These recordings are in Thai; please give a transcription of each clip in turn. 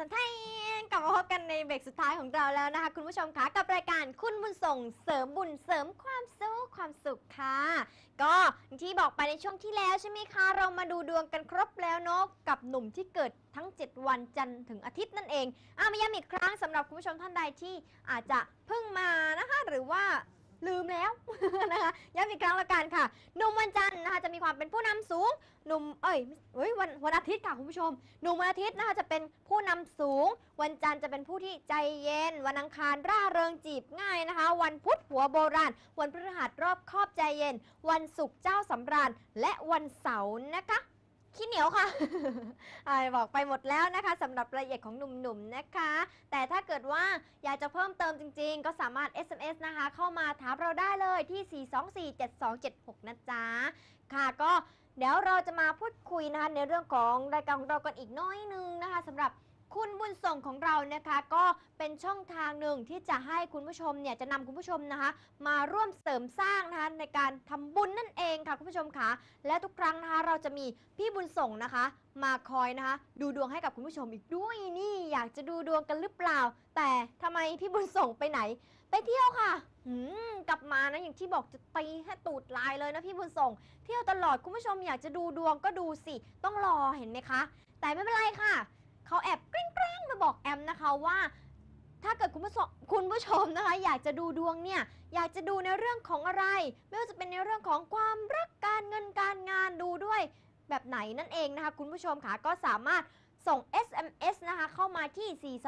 ทันทนกลับมาพบกันในเบรกสุดท้ายของเราแล้วนะคะ คุณผู้ชมคะกับรายการคุณบุญส่งเสริมบุญเสริมความสุขความสุขค่ะ ก็อย่างที่บอกไปในช่วงที่แล้วใช่ไหมคะ เรามาดูดวงกันครบแล้วเนาะกับหนุ่มที่เกิดทั้ง 7 วันจันทร์ถึงอาทิตย์นั่นเองอะมาย้ำอีกครั้งสำหรับคุณผู้ชมท่านใดที่อาจจะเพิ่งมานะคะ หรือว่า ลืมแล้ว นะคะย้ำอีกครั้งละกันค่ะหนุ่มวันจันทร์นะคะจะมีความเป็นผู้นำสูงหนุ่มเอ้ยเอ้ยวันวันอาทิตย์ค่ะคุณผู้ชมหนุ่มวันอาทิตย์นะคะจะเป็นผู้นำสูง วันจันทร์จะเป็นผู้ที่ใจเย็น วันอังคารร่าเริงจีบง่ายนะคะ วันพุธหัวโบราณ วันพฤหัสรอบคอบใจเย็น วันศุกร์เจ้าสำราญและวันเสาร์นะคะ ขี้เหนียวค่ะอ่าบอกไปหมดแล้วนะคะสำหรับรายละเอียดของหนุ่มๆนะคะ แต่ถ้าเกิดว่าอยากจะเพิ่มเติมจริงๆ ก็สามารถ SMS นะคะ เข้ามาถามเราได้เลยที่ 4247276 นะจ๊ะ ค่ะก็เดี๋ยวเราจะมาพูดคุยนะคะในเรื่องของรายการของเรากันอีกน้อยนึงนะคะสำหรับ คุณบุญส่งของเรานะคะ ก็เป็นช่องทางหนึ่งที่จะให้คุณผู้ชมเนี่ยจะนำคุณผู้ชมนะคะ มาร่วมเสริมสร้างนะคะในการทำบุญนั่นเองค่ะคุณผู้ชมค่ะและทุกครั้งนะคะ เราจะมีพี่บุญส่งนะคะ มาคอยนะคะ ดูดวงให้กับคุณผู้ชมอีกด้วยนี่ อยากจะดูดวงกันหรือเปล่า แต่ทำไมพี่บุญส่งไปไหน ไปเที่ยวค่ะหืมกลับมานะอย่างที่บอกจะตีให้ตูดลายเลยนะพี่บุญส่ง เที่ยวตลอดคุณผู้ชมอยากจะดูดวงก็ดูสิ ต้องรอเห็นไหมคะ แต่ไม่เป็นไรค่ะ เขาแอบกริ้งกริ้งมาบอกแอมนะคะว่า ถ้าเกิดคุณผู้ชมคุณผู้ชมนะคะ อยากจะดูดวงเนี่ยอยากจะดูในเรื่องของอะไร ไม่ว่าจะเป็นในเรื่องของความรักการเงินการงานดูด้วยแบบไหนนั่นเองนะคะคุณผู้ชมค่ะก็สามารถส่ง SMS นะคะ เข้ามาที่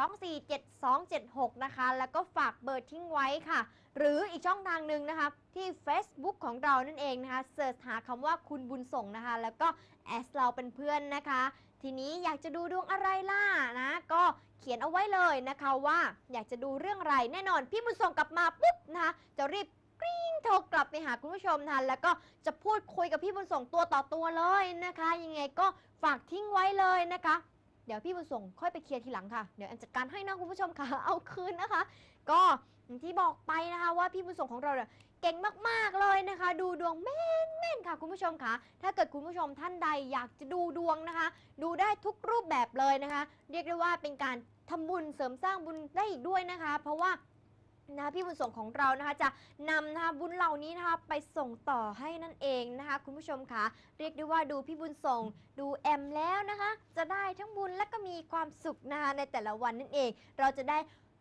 4247276 นะคะ แล้วก็ฝากเบอร์ทิ้งไว้ค่ะ หรืออีกช่องทางหนึ่งนะคะ ที่ Facebook ของเรานั่นเองนะคะ เสิร์ชหาคำว่าคุณบุญส่งนะคะ แล้วก็แอสเราเป็นเพื่อนนะคะ ทีนี้อยากจะดูดวงอะไรล่ะนะ ก็เขียนเอาไว้เลยนะคะว่า อยากจะดูเรื่องอะไรแน่นอน พี่บุญส่งกลับมาปุ๊บนะคะจะรีบกริ้งโทรกลับไปหาคุณผู้ชมทันแล้วก็จะพูดคุยกับพี่บุญส่งตัวต่อตัวเลยนะคะ ยังไงก็ฝากทิ้งไว้เลยนะคะ เดี๋ยวพี่บุญส่งค่อยไปเคลียร์ทีหลังค่ะเดี๋ยวแอนจัดการให้นะคุณผู้ชมค่ะเอาคืนนะคะ ก็อย่างที่บอกไปนะคะว่าพี่บุญส่งของเราเนี่ย เก่งมากๆเลยนะคะ ดูดวงแม่นแม่นค่ะคุณผู้ชมค่ะ ถ้าเกิดคุณผู้ชมท่านใดอยากจะดูดวงนะคะ ดูได้ทุกรูปแบบเลยนะคะ เรียกได้ว่าเป็นการทำบุญเสริมสร้างบุญได้อีกด้วยนะคะ เพราะว่านะพี่บุญส่งของเรานะคะจะนำนะคะบุญเหล่านี้นะคะไปส่งต่อให้นั่นเองนะคะ คุณผู้ชมคะเรียกได้ว่าดูพี่บุญส่ง ดูแอมแล้วนะคะ จะได้ทั้งบุญและก็มีความสุขนะคะในแต่ละวันนั่นเอง เราจะได้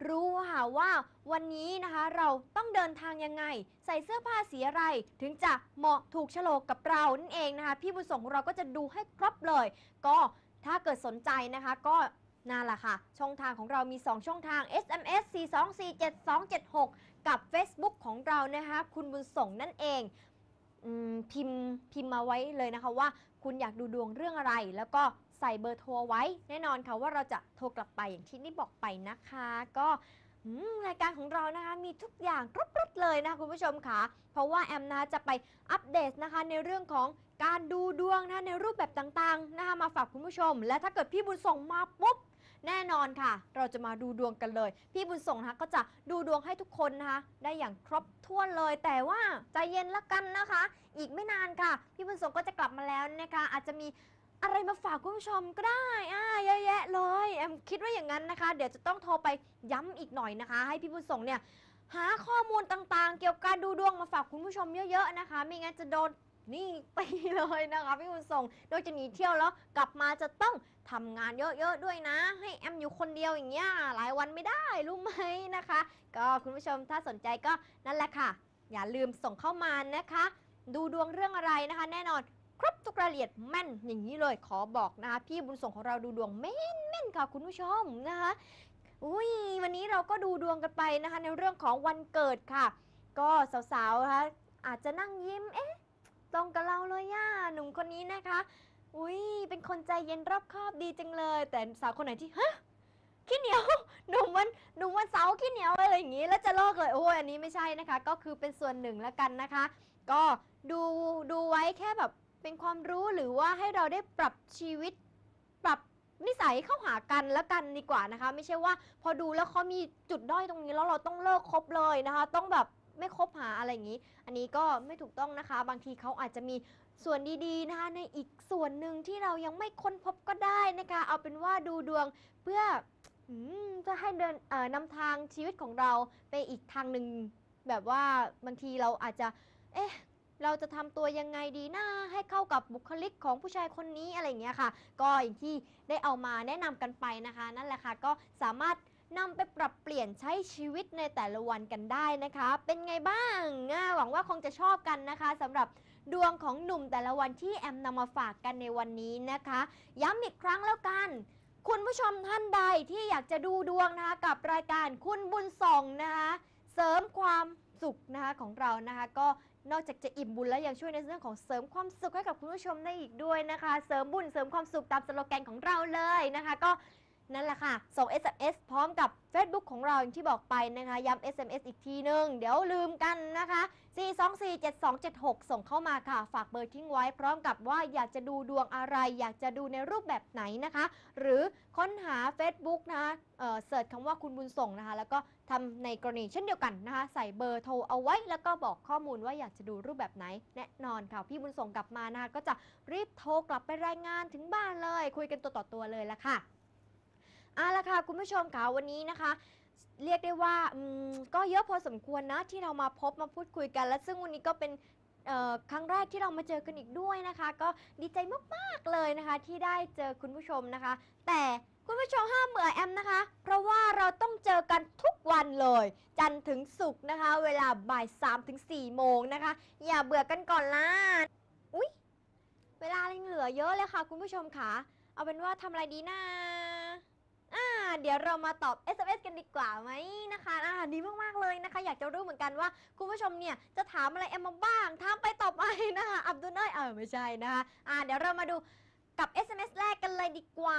รู้ค่ะว่าวันนี้นะคะเราต้องเดินทางยังไง ใส่เสื้อผ้าสีอะไร ถึงจะเหมาะถูกโฉลกกับเรานั่นเองนะคะพี่บุญส่งของเราก็จะดูให้ครบเลย ก็ถ้าเกิดสนใจนะคะก็นั่นแหละค่ะ ช่องทางของเรามี 2 ช่องทาง SMS 4247276 กับ Facebook ของเรานะคะคุณบุญส่งนั่นเองอพิมพ์พิมพ์มาไว้เลยนะคะว่า คุณอยากดูดวงเรื่องอะไรแล้วก็ ใส่เบอร์โทรไว้ แน่นอนค่ะว่าเราจะโทรกลับไปอย่างที่นี่บอกไปนะคะ ก็รายการของเรานะคะมีทุกอย่างครบๆเลยนะคะคุณผู้ชมค่ะ เพราะว่าแอมนะคะจะไปอัปเดตนะคะในเรื่องของการดูดวงนะคะในรูปแบบต่างๆนะคะมาฝากคุณผู้ชม และถ้าเกิดพี่บุญส่งมาปุ๊บแน่นอนค่ะ เราจะมาดูดวงกันเลย พี่บุญส่งนะคะก็จะดูดวงให้ทุกคนนะคะ ได้อย่างครบถ้วนเลย แต่ว่าใจเย็นละกันนะคะ อีกไม่นานค่ะ พี่บุญส่งก็จะกลับมาแล้วนะคะ อาจจะมี อะไรมาฝากคุณผู้ชมก็ได้อ่าเยอะแยะเลยแอมคิดว่าอย่างนั้นนะคะ เดี๋ยวจะต้องโทรไปย้ำอีกหน่อยนะคะ ให้พี่บุญส่งเนี่ยหาข้อมูลต่างๆ เกี่ยวกับการดูดวงมาฝากคุณผู้ชมเยอะๆนะคะ ไม่งั้นจะโดนนี่ตีเลยนะคะพี่บุญส่งโดยจะหนีเที่ยวแล้วกลับมาจะต้องทำงานเยอะๆด้วยนะ ให้แอมอยู่คนเดียวอย่างเงี้ยหลายวันไม่ได้รู้ไหมนะคะ ก็คุณผู้ชมถ้าสนใจก็นั่นแหละค่ะ อย่าลืมส่งเข้ามานะคะ ดูดวงเรื่องอะไรนะคะ แน่นอน ครบทุกรายละเอียดแม่นอย่างนี้เลยขอบอกนะคะพี่บุญส่งของเราดูดวงแม่นแม่นค่ะคุณผู้ชมนะคะอุ้ยวันนี้เราก็ดูดวงกันไปนะคะ ในเรื่องของวันเกิดค่ะ ก็สาวๆนะคะอาจจะนั่งยิ้มเอ๊ะตรงกับเราเลยย่าหนุ่มคนนี้นะคะ อุ้ยเป็นคนใจเย็นรอบคอบดีจังเลย แต่สาวคนไหนที่ฮะขี้เหนียวหนุ่มวันหนุ่มวันเสาร์ขี้เหนียวอะไรอย่างงี้ แล้วจะเลิกเลยโอ้ยอันนี้ไม่ใช่นะคะ ก็คือเป็นส่วนหนึ่งแล้วกันนะคะ ก็ดูดูไว้แค่แบบ เป็นความรู้หรือว่าให้เราได้ปรับชีวิต ปรับนิสัยเข้าหากันแล้วกันดีกว่านะคะ ไม่ใช่ว่าพอดูแล้วเขามีจุดด้อยตรงนี้แล้วเราต้องเลิกคบเลยนะคะ ต้องแบบไม่คบหาอะไรอย่างนี้ อันนี้ก็ไม่ถูกต้องนะคะ บางทีเขาอาจจะมีส่วนดีๆนะคะในอีกส่วนหนึ่งที่เรายังไม่ค้นพบก็ได้นะคะ เอาเป็นว่าดูดวงเพื่ออืมจะให้เดินนำทางชีวิตของเราไปอีกทางหนึ่งแบบว่าบางทีเราอาจจะ เอ๊ะ เราจะทำตัวยังไงดีนะให้เข้ากับบุคลิกของผู้ชายคนนี้อะไรอย่างเงี้ยค่ะ ก็อย่างที่ได้เอามาแนะนำกันไปนะคะ นั่นแหละค่ะก็สามารถนำไปปรับเปลี่ยนใช้ชีวิตในแต่ละวันกันได้นะคะ เป็นไงบ้างหวังว่าคงจะชอบกันนะคะสำหรับดวงของหนุ่มแต่ละวันที่แอมนำมาฝากกันในวันนี้นะคะ ย้ำอีกครั้งแล้วกัน คุณผู้ชมท่านใดที่อยากจะดูดวงนะคะกับรายการคุณบุญส่งนะคะ เสริมความสุขนะคะของเรานะคะ ก็ นอกจากจะอิ่มบุญแล้วยังช่วยในเรื่องของเสริมความสุขให้กับคุณผู้ชมได้อีกด้วยนะคะ เสริมบุญเสริมความสุขตามสโลแกนของเราเลยนะคะ ก็ นั่นแหละค่ะ ส่ง SMS พร้อมกับ Facebook ของเราอย่างที่บอกไปนะคะ ย้ำ SMS อีกทีนึง เดี๋ยวลืมกันนะคะ 4247276 ส่งเข้ามาค่ะ ฝากเบอร์ทิ้งไว้พร้อมกับว่าอยากจะดูดวงอะไร อยากจะดูในรูปแบบไหนนะคะ หรือค้นหา Facebook นะคะเอ่อเสิร์ชคำว่าคุณบุญส่งนะคะ แล้วก็ทำในกรณีเช่นเดียวกันนะคะ ใส่เบอร์โทรเอาไว้ แล้วก็บอกข้อมูลว่าอยากจะดูรูปแบบไหน แน่นอนค่ะ พี่บุญส่งกลับมานะคะก็จะรีบโทรกลับไปรายงานถึงบ้านเลย คุยกันตัวต่อตัวเลยละค่ะ เอาละค่ะคุณผู้ชมค่ะวันนี้นะคะ เรียกได้ว่าก็เยอะพอสมควรนะที่เรามาพบมาพูดคุยกัน และซึ่งวันนี้ก็เป็นครั้งแรกที่เรามาเจอกันอีกด้วยนะคะ ก็ดีใจมากๆเลยนะคะ ที่ได้เจอคุณผู้ชมนะคะ แต่คุณผู้ชมห้ามเบื่อแอมนะคะ เพราะว่าเราต้องเจอกันทุกวันเลย จันทร์ถึงศุกร์นะคะ เวลาบ่าย3ถึง4โมงนะคะ อย่าเบื่อกันก่อนล่ะอุ๊ยเวลายังเหลือเยอะเลยค่ะ คุณผู้ชมค่ะเอาเป็นว่าทำอะไรดีนะ อ่า เดี๋ยวเรามาตอบ SMS กันดีกว่าไหมนะคะอ่าดีมากๆเลยนะคะ อยากจะรู้เหมือนกันว่าคุณผู้ชมเนี่ยจะถามอะไรแอมมาบ้างถามไปตอบไปนะคะอับดุลเอ้ยเออไม่ใช่นะคะอ่าเดี๋ยวเรามาดูกับ SMS แรกกันเลยดีกว่า